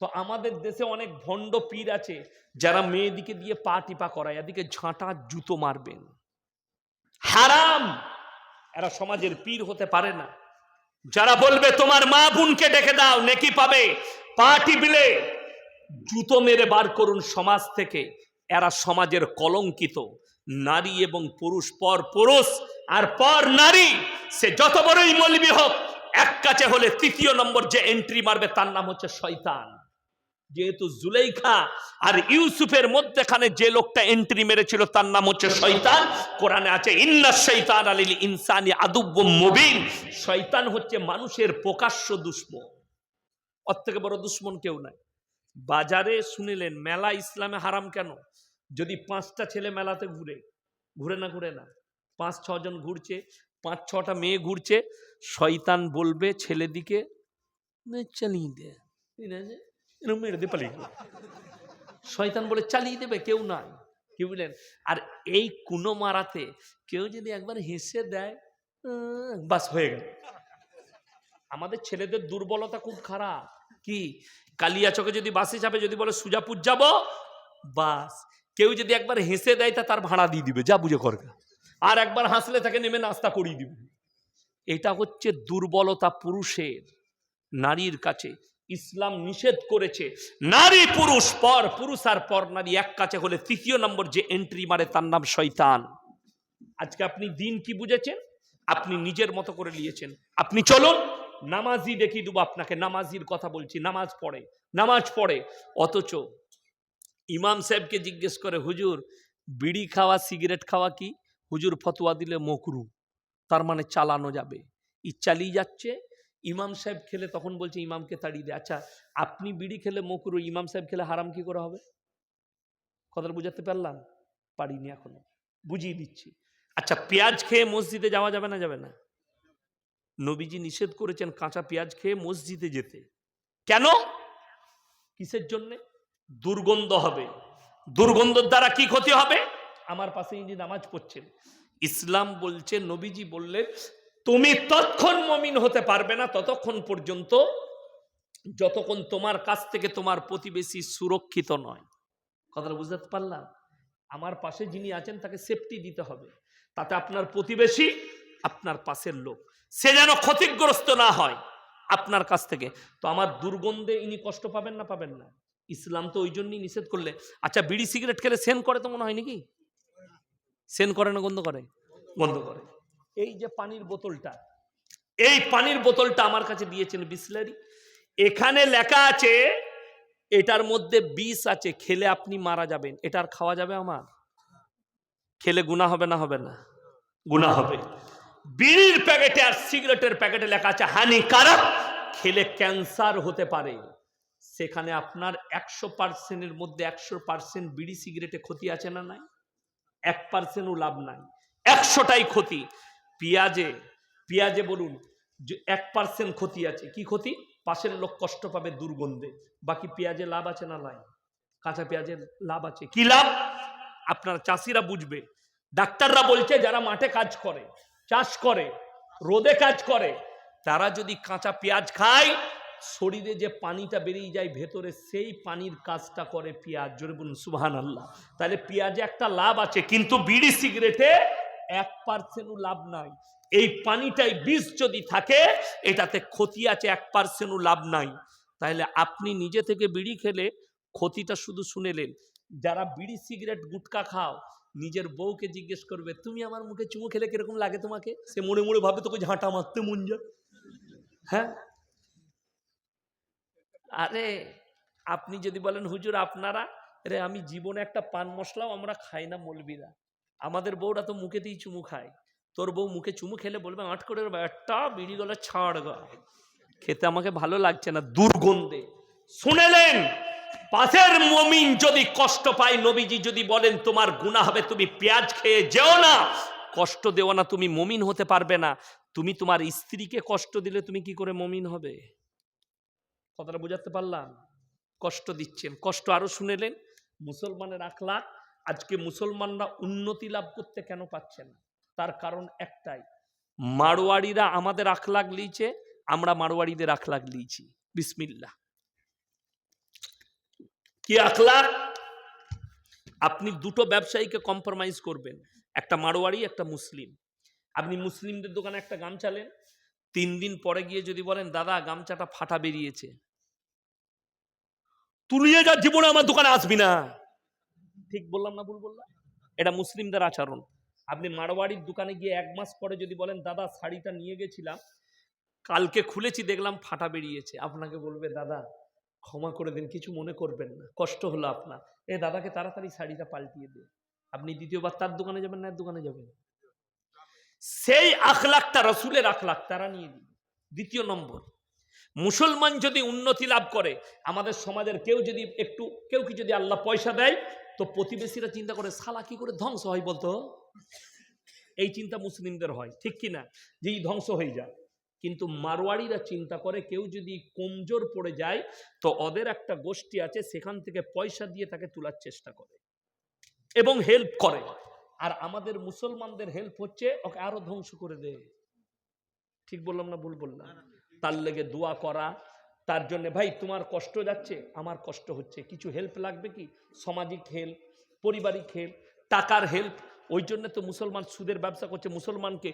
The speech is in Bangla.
তো আমাদের দেশে অনেক ভণ্ড পীর আছে, যারা মেয়েদিকে দিয়ে পা টিপা করায়, এদিকে ঝাঁটা জুতো মারবেন। হারাম! এরা সমাজের পীর হতে পারে না। যারা বলবে, তোমার মা বোনকে ডেকে দাও, নেকি পাবে। পা টিপলে জুতো মেরে বার করুন সমাজ থেকে। এরা সমাজের কলঙ্কিত। নারী এবং পুরুষ, পর পুরুষ আর পর নারী। সে যত বড়ই মলবি হোক, এক কাছে হলে তৃতীয় নম্বর যে এন্ট্রি মারবে, তার নাম হচ্ছে শয়তান। যেহেতু জুলেইখা আর ইউসুফের মধ্যেখানে যে লোকটা এন্ট্রি মেরেছিল তার নাম হচ্ছে শয়তান। কোরআনে আছে ইন্না শৈতান আলিল ইনসানি আদুব্য মুবিন। শয়তান হচ্ছে মানুষের প্রকাশ্য দুশ্মন। ওর থেকে বড় দুশ্মন কেউ নাই। বাজারে শুনিলেন মেলা ইসলামে হারাম কেন? যদি পাঁচটা ছেলে মেলাতে ঘুরে ঘুরে না ঘুরে না পাঁচ ছজন ঘুরছে পাঁচ ছটা মেয়ে ঘুরছে শয়তান বলবে ছেলেদিকে "নে, চালিয়ে দে। ঠিক আছে? এরকম মেরে দে পালিয়ে গেল। শয়তান বলে, চালিয়ে দেবে, কেউ নাই। কি বুঝলেন আর এই কুনো মারাতে কেউ যদি একবার হেসে দেয় বাস হয়ে গেল। আমাদের ছেলেদের দুর্বলতা খুব খারাপ। কি? কালিয়া চকে যদি বাসে যাবে যদি বলে, সুজাপুর যাব, বাস। কেউ যদি একবার হেসে দেয়, তা তার ভাড়া দিয়ে দিবে। যা বুঝে করগা আর একবার হাসলে তাকে নেমে নাস্তা করিয়ে দিবে। এটা হচ্ছে দুর্বলতা পুরুষের, নারীর কাছে। ইসলাম নিষেধ করেছে। নারী, পুরুষ, পর পুরুষ আর পর নারী এক কাছে হলে তৃতীয় নম্বর যে এন্ট্রি মারে তার নাম শয়তান। আজকে আপনি দিন কি বুঝেছেন? আপনি নিজের মতো করে নিয়েছেন। আপনি চলুন, নামাজি দেখি দেবো আপনাকে। নামাজির কথা বলছি, নামাজ পড়ে নামাজ পড়ে। অথচ ইমাম সাহেবকে জিজ্ঞেস করে, হুজুর, বিড়ি খাওয়া, সিগারেট খাওয়া কি? হুজুর ফতোয়া দিলে মকরু, তার মানে চালানো যাবে। ই চালিয়ে যাচ্ছে ইমাম সাহেব খেলে তখন বলছে ইমামকে তাড়িয়ে দে। আচ্ছা আপনি বিড়ি খেলে মকরু ইমাম সাহেব খেলে হারাম কি করে হবে? কথাটা বুঝাতে পারলাম? পারিনি এখনও। বুঝিয়ে দিচ্ছি। আচ্ছা পেঁয়াজ খেয়ে মসজিদে যাওয়া যাবে না যাবে না? নবীজি নিষেধ করেছেন কাঁচা পেঁয়াজ খেয়ে মসজিদে যেতে। কেন? কিসের জন্যে? দুর্গন্ধ হবে। দুর্গন্ধর দ্বারা কি ক্ষতি হবে? আমার পাশে ইনি নামাজ পড়ছেন। ইসলাম বলছে, নবীজি বললেন তুমি তৎক্ষণ মমিন হতে পারবে না ততক্ষণ পর্যন্ত, যতক্ষণ তোমার কাছ থেকে তোমার প্রতিবেশী সুরক্ষিত নয়। কথাটা বুঝতে পারলাম? আমার পাশে যিনি আছেন, তাকে সেফটি দিতে হবে। তাতে আপনার প্রতিবেশী আপনার পাশের লোক। সে যেন ক্ষতিগ্রস্ত না হয় আপনার কাছ থেকে। তো আমার দুর্গন্ধে ইনি কষ্ট পাবেন না পাবেন না? ইসলাম তো ওই জন্যই নিষেধ করলে। আচ্ছা বিড়ি সিগারেট খেলে সেন করে তো মনে হয় নাকি? সেন করে না, গন্ধ করে? গন্ধ করে। এই যে পানির বোতলটা, এই পানির বোতলটা আমার কাছে দিয়েছেন বিসলারি। এখানে লেখা আছে, এটার মধ্যে বিষ আছে, খেলে আপনি মারা যাবেন। এটার খাওয়া যাবে আমার? খেলে গুণা হবে না হবে না? গুণা হবে। বিড়ির প্যাকেটে আর সিগারেটের প্যাকেটে লেখা আছে, হানিকারক, খেলে ক্যান্সার হতে পারে। সেখানে আপনার একশো পার্সেন্টের মধ্যে একশো পার্সেন্ট বিড়ি সিগারেটে ক্ষতি আছে না নাই? এক পার্সেন্টও লাভ নাই। একশোটাই ক্ষতি। পেঁয়াজে পেঁয়াজে বলুন, যে এক পার্সেন্ট ক্ষতি আছে। কি ক্ষতি? পাশের লোক কষ্ট পাবে দুর্গন্ধে। বাকি পেঁয়াজে লাভ আছে না নাই? কাঁচা পেঁয়াজের লাভ আছে। কি লাভ? আপনার চাষিরা বুঝবে। ডাক্তাররা বলছে, যারা মাঠে কাজ করে, চাষ করে, রোদে কাজ করে, তারা যদি কাঁচা পেঁয়াজ খায়, শরীরে যে পানিটা বেরিয়ে যায় ভেতরে, সেই পানির কাজটা করে পেঁয়াজ। জোরে বলুন সুবহান আল্লাহ তাহলে পেঁয়াজে একটা লাভ আছে, কিন্তু বিড়ি সিগারেটে এক পার্সেন্টও লাভ নাই। এই পানিটাই বিষ যদি থাকে, এটাতে ক্ষতি আছে এক পার্সেন্টও লাভ নাই। তাহলে আপনি নিজে থেকে বিড়ি খেলে ক্ষতিটা শুধু শুনেলেন যারা বিড়ি, সিগারেট, গুটকা খাও, নিজের বউকে জিজ্ঞেস করবে, তুমি আমার মুখে চুমু খেলে কীরকম লাগে তোমাকে? সে মনে মনে ভাবে, তোকে ঝাঁটা মারতে মন যায়। হ্যাঁ? আরে, আপনি যদি বলেন, হুজুর, আপনারা? রে আমি জীবনে একটা পান মশলাও আমরা খাই না, মলবিরা। আমাদের বউরা তো মুখেতেই চুমু খায়। তোর বউ মুখে চুমু খেলে বলবে, আট করে একটা বিড়ি গলা ছাড় গা। খেতে আমাকে ভালো লাগছে না, দুর্গন্ধে। শুনেলেন? পাশের মমিন যদি কষ্ট পায়, নবীজি যদি বলেন, তোমার গুণা হবে, তুমি পেঁয়াজ খেয়ে যেও না। কষ্ট দেও না, তুমি মমিন হতে পারবে না। তুমি তোমার স্ত্রীকে কষ্ট দিলে তুমি কি করে মমিন হবে? কথাটা বোঝাতে পারলাম? কষ্ট দিচ্ছেন। কষ্ট আরও শুনেলেন? মুসলমানের আখলাখ আজকে মুসলমানরা উন্নতি লাভ করতে কেন পাচ্ছে না? তার কারণ একটাই, মারোয়াড়িরা আমাদের আখলাখ লিয়েছে, আমরা মারোয়াড়িদের আখলাখ লিয়েছি। বিসমিল্লা কি আখলাক আপনি দুটো ব্যবসায়ীকে কম্প্রোমাইজ করবেন, একটা মারোয়ারি একটা মুসলিম। আপনি মুসলিমদের দোকানে একটা গামছা নেন, তিন দিন পরে গিয়ে যদি বলেন, দাদা, গামছাটা ফাটা বেরিয়েছে। তুলিয়ে যা জীবনে আমার দোকানে আসবি না। ঠিক বললাম না ভুল বললাম? এটা মুসলিমদের আচরণ। আপনি মারোয়ারির দোকানে গিয়ে এক মাস পরে যদি বলেন, দাদা, শাড়িটা নিয়ে গেছিলাম, কালকে খুলেছি, দেখলাম ফাটা বেরিয়েছে। আপনাকে বলবে, দাদা, ক্ষমা করে দিন, কিছু মনে করবেন না, কষ্ট হলো আপনার। এ দাদাকে তাড়াতাড়ি শাড়িটা পাল্টিয়ে দিন আপনি দ্বিতীয়বার তার দোকানে যাবেন না দোকানে যাবেন সেই আখলাকটা, রসুলের আখলাক, তারা নিয়ে দিন দ্বিতীয় নম্বর মুসলমান যদি উন্নতি লাভ করে, আমাদের সমাজের কেউ যদি একটু, কেউ কি যদি আল্লাহ পয়সা দেয়, তো প্রতিবেশীরা চিন্তা করে সালা কি করে ধ্বংস হয় বলতো? এই চিন্তা মুসলিমদের হয়, ঠিক কি না? যে এই ধ্বংস হয়ে যায় কিন্তু মারোয়াড়িরা চিন্তা করে, কেউ যদি কমজোর পড়ে যায়, তো ওদের একটা গোষ্ঠী আছে, সেখান থেকে পয়সা দিয়ে তাকে তোলার চেষ্টা করে এবং হেল্প করে। আর আমাদের মুসলমানদের হেল্প হচ্ছে, ওকে আরও ধ্বংস করে দেয় ঠিক বললাম না ভুল বললাম? তার লেগে দোয়া করা, তার জন্য, ভাই, তোমার কষ্ট যাচ্ছে, আমার কষ্ট হচ্ছে, কিছু হেল্প লাগবে কি? সামাজিক হেল্প পারিবারিক হেল্প টাকার হেল্প ওই জন্য তো মুসলমান সুদের ব্যবসা করছে, মুসলমানকে